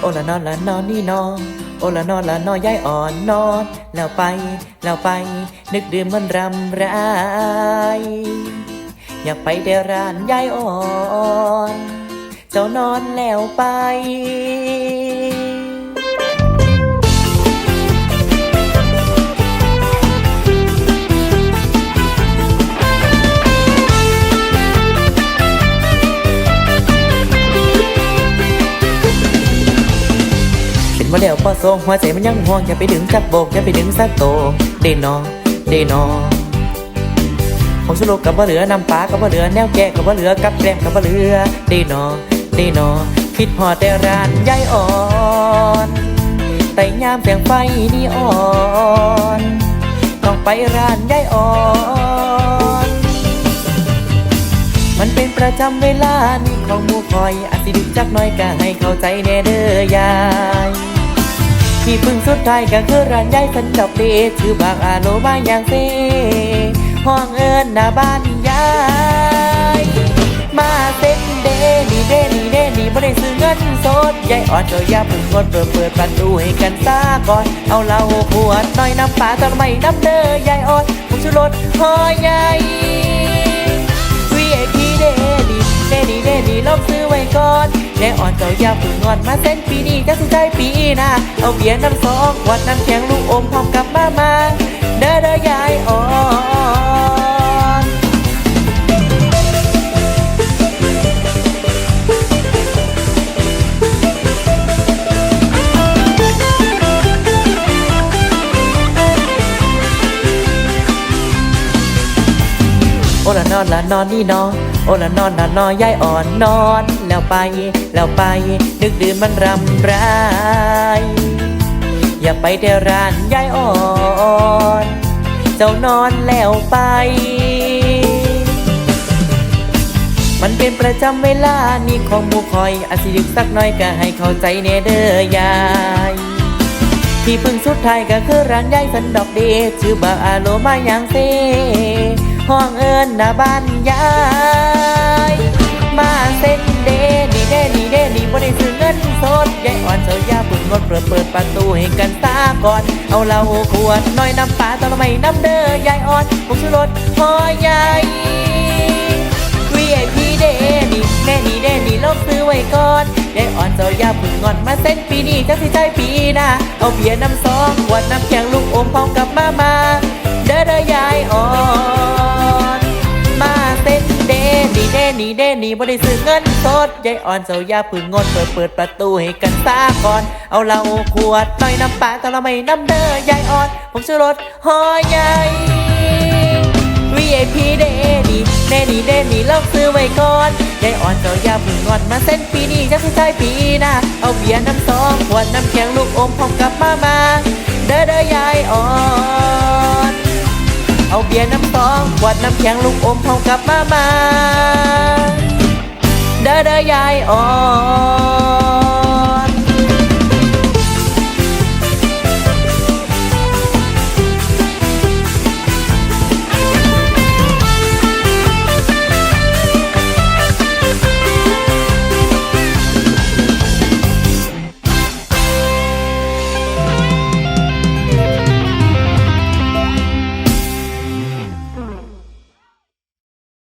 โอละนอนละนอนนี่นอนโอละนอนละนอนยายอ่อนนอนแล้วไปแล้วไป นึกดื่มมันรำไรอยากไปเดร้านยายอ่อน เจ้านอนแล้วไป เป็นว่าแล้วพอทรงหัวใจมันยังห่วงอย่าไปดึงจับโบกอย่าไปดึงสะโตเดนอเดนอของสโลกกับว่าเหลือน้ำปลากับว่าเหลือแนวแกะกับว่าเหลือกับแกล้มกับว่าเหลือเดนอเดนอคิดพอแต่ร้านยายอ่อนแต่ยามแสงไฟนี่อ่อนต้องไปร้านยายอ่อนมันเป็นประจำเวลานี่ของหมูคอยอาจสิดึกจักน้อยก็ให้เข้าใจแน่เด้อยาย ที่พึ่งสุดท้ายก็คือร้านยายสันดอกเดชื่อบางอาโลบางอย่างเซห้องเอิญหน้าบ้านยาย มาเส้นเดนี่เดนี่เดนี่บ่ได้ซื้อเงินสดยายอ่อนเจ้าอย่าเพึ่งกดเปิดเปิดประตูให้กันซาก่อน เอาเหล้าขวดน้อยน้ำปลาตะไม่น้ำเด้อยายอ่อนผงชูรสหอยใหญ่ VIP เดดีเดดีเดดีลองซื้อไว้ก่อนแน่อ่อนเจ้าอย่าเพึ่งงอนมาเส้น ปีจะสิใจปีหน้าเอาเบียร์น้ำสองวัดน้ำแข็งลูกอมพร้อมกับมามาเด้อเด้อยายอ๋อ อนอนละนอนนี่นอนโอละนอนละนอนยายอ่อนนอน แล้วไป แล้วไปนึกดื่มมันรำไรอย่าไปเดร้านยายอ่อน เจ้านอนแล้วไป มันเป็นประจำเวลานี่ของมูคอยอาจสิดึกสักน่อยก็ให้เข้าใจแน่เด้อยายที่พึ่งสุดท้ายก็คือร้านยายสันดอกเดชื่อบาอาโลมาอย่างเซ ห้องเอิญหน้าบ้านยาย มาเส้นเดนี่เดนี่เดนี่บ่ได้ซื้อเงินสดยายอ่อนเจ้ายาเพึ่งงดเปิดเปิดประตูให้กันตาก่อน เอาเหล้าขวดน้อยน้ำปลาตะละไม่น้ำเด้อยายอ่อนผงชูรสหอยใหญ่ VIP เดนี่แน่นี่เดนี่ลองซื้อไว้ก่อนยายอ่อนเจ้ายาเพึ่งงอนมาเส้นปีนี้จะสิใจปีหน้าเอาเบียร์น้ำซองขวดน้ำแข็งลูกอมพร้อมกับมามาเด้อเด้อยาย นี่เดนี่เดนี่บ่ได้ซื้อเงินสดยายอ่อนเจ้าอย่าพึ่งงดเปิดเปิดประตูให้กันซาก่อน เอาเหล้าขวดน้อยน้ำปลาตะละไม่น้ำเด้อยายอ่อน ผมชื่อรถหอยใหญ่ VIP เดนี่เดนี่เดนี่ลองซื้อไว้ก่อนยายอ่อนเจ้าอย่าพึ่งงอนมาเส้นปีนี้จะสิใจปีหน้าเอาเบียร์น้ำซองขวดน้ำแข็งลูกอมพร้อมกับมามา เบียร์น้ำตองขวดน้ำแข็งลูกอมพร้อมกับมามาเด้อเด้อยายอ๋อ